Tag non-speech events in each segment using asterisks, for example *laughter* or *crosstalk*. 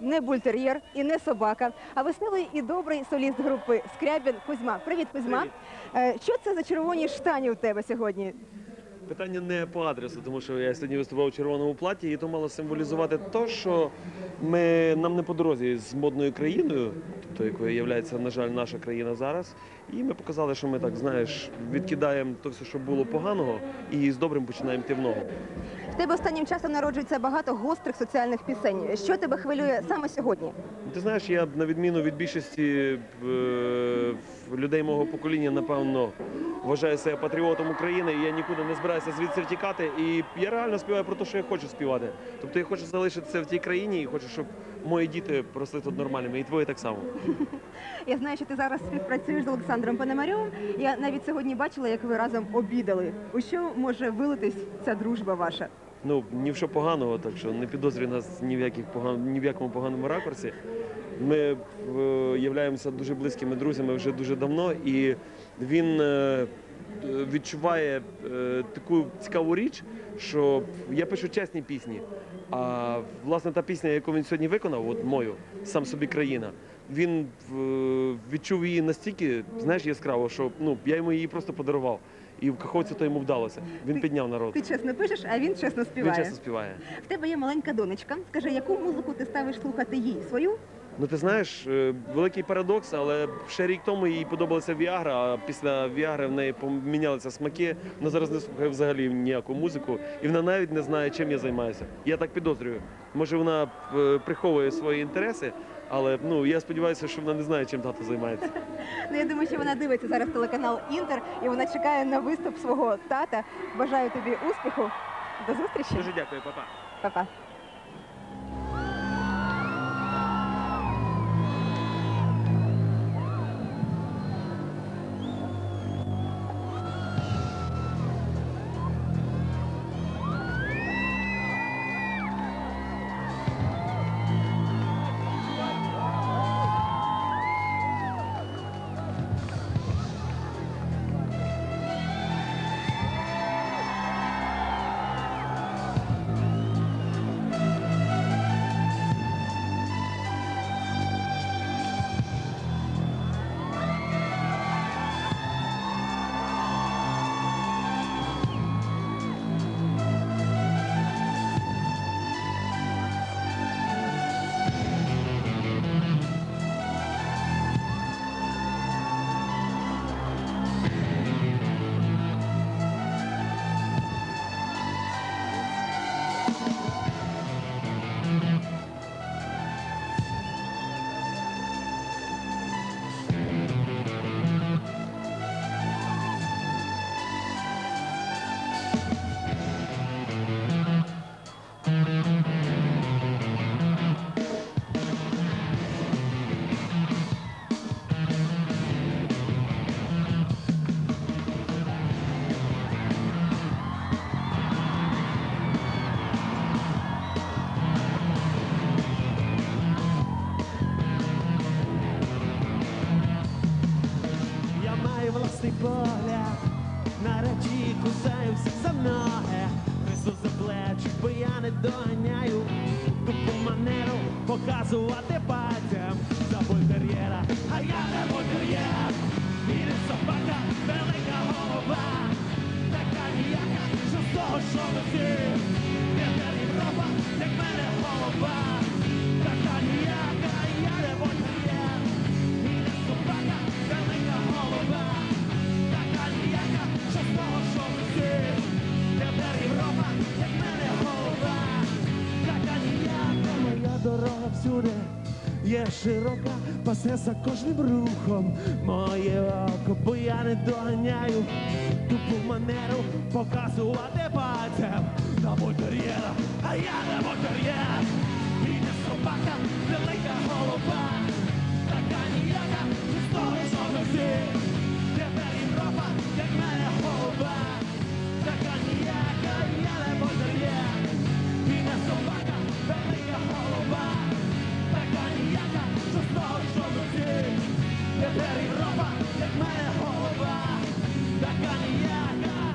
не бультер'єр і не собака, а веселий і добрий соліст групи Скрябін Кузьма. Привіт, Кузьма. Привіт. Е, Що це за червоні штані у тебе сьогодні? Питання не по адресу, тому що я сьогодні виступав у червоному платі, і то мало символізувати те, що ми нам не по дорозі з модною країною, тобто якою є, на жаль, наша країна зараз. І ми показали, що ми так знаєш, відкидаємо то все, що було поганого, і з добрим починаємо йти в ногу. В тебе останнім часом народжується багато гострих соціальних пісень. Що тебе хвилює саме сьогодні? Ти знаєш, я на відміну від більшості е, людей мого покоління, напевно, вважаю себе патріотом України, і я нікуди не збираюся звідси втікати. І я реально співаю про те, що я хочу співати. Тобто я хочу залишитися в тій країні і хочу, щоб мої діти росли тут нормальними, і твої так само. *laughs* Я знаю, що ти зараз співпрацюєш з Олександром Пономарьовим. Я навіть сьогодні бачила, як ви разом обідали. У що може вилитись ця дружба ваша? Ну ні в що поганого, так що не підозрюй нас ні в яких поган... ні в якому поганому ракурсі. Ми е, являємося дуже близькими друзями вже дуже давно, і він е, відчуває е, таку цікаву річ, що я пишу чесні пісні. А власне та пісня, яку він сьогодні виконав, от мою сам собі країна. Він відчув її настільки, знаєш, яскраво, що ну я йому її просто подарував. І в Каховці то йому вдалося. Він Ти- підняв народ. Ти чесно пишеш, а він чесно Він чесно співає. В тебе є маленька донечка. Скажи, яку музику ти ставиш слухати їй? Свою? Ну ти знаєш, е, великий парадокс, але ще рік тому їй подобалася Віагра, а після Віагри в неї помінялися смаки. Вона зараз не слухає взагалі ніяку музику, і вона навіть не знає, чим я займаюся. Я так підозрюю. Може, вона е, приховує свої інтереси, але ну я сподіваюся, що вона не знає, чим тато займається. *laughs* Ну я думаю, що вона дивиться зараз телеканал Інтер і вона чекає на виступ свого тата. Бажаю тобі успіху. До зустрічі. Дуже дякую, папа. Па-па. Доганяю, тупу манеру показувати пальцем всюди. Є широка, пасе за кожним рухом моє око, бо я не доганяю тупу манеру показувати пальцем на бультер'єра, а я не бультер'єр, тепер як мене голова, така ніяка.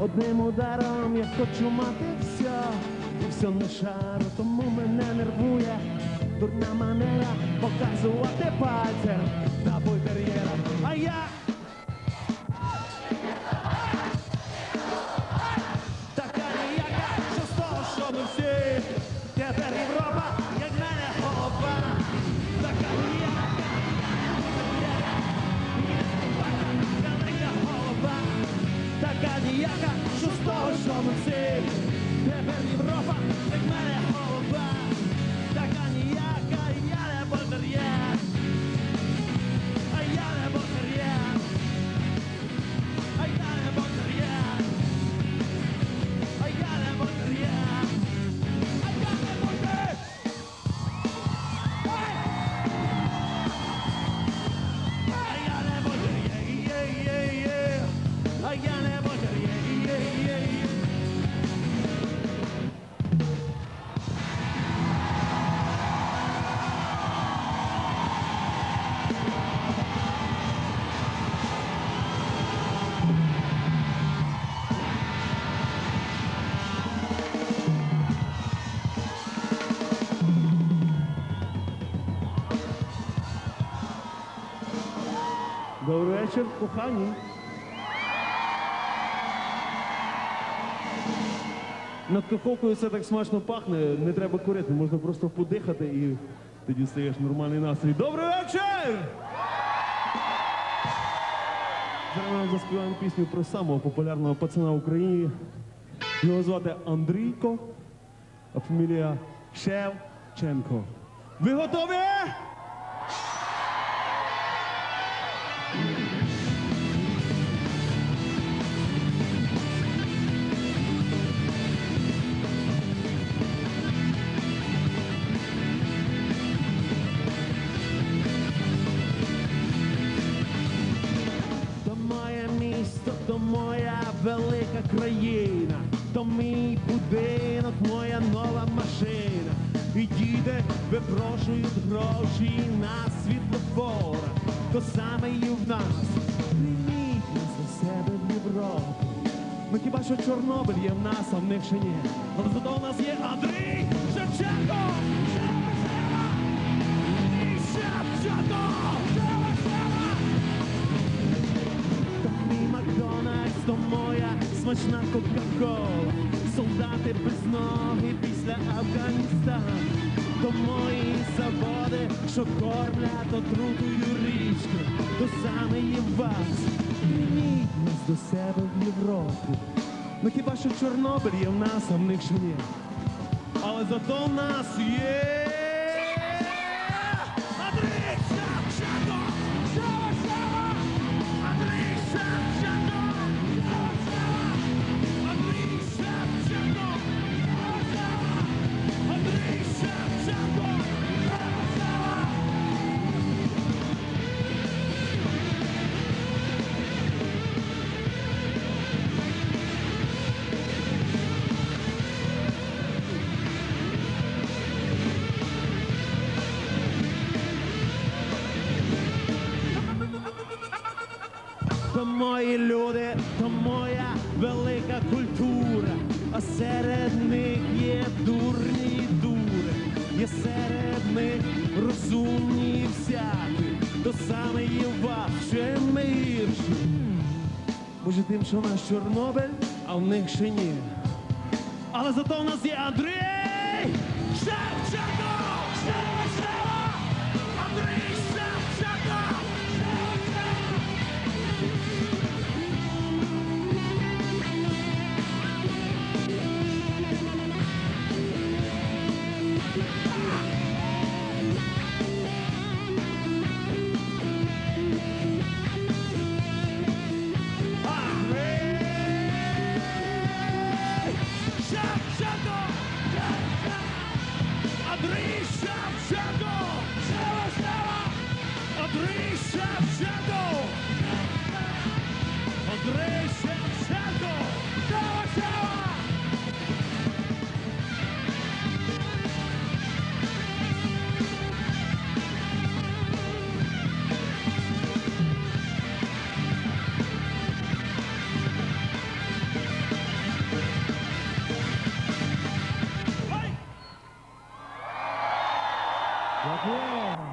Одним ударом, я хочу мати все, і все не шару, тому мене нервує дурна манера показувати пальцем на бультер'єра. А я Добрий вечір, кохані. Над каховкою все так смачно пахне, не треба курити, можна просто подихати і тоді стаєш нормальний настрій. Добрий вечір! Зараз ми заспіваємо пісню про самого популярного пацана в Україні. Його звати Андрійко, а фамілія Шевченко. Ви готові? Велика країна, то мій будинок, моя нова машина. І діти випрошують гроші на світлофора, то саме і в нас. Прийміть нас до себе в Європу. Ну хіба що Чорнобиль є в нас, а в них ще ні. Але зато у нас є Андрій ноги Афганістан. То мої заводи, що кормлять отрутою річки. То саме є вас. Прийміть нас до себе в Європу. Ну хіба що Чорнобиль є в нас, а в них ще ні. Але зато в нас є. То мої люди, то моя велика культура, а серед них є дурні і дури, є серед них розумні всякі, то саме є вас, ще ми. Може тим, що в нас Чорнобиль, а в них ще ні. Але зато в нас є Андрій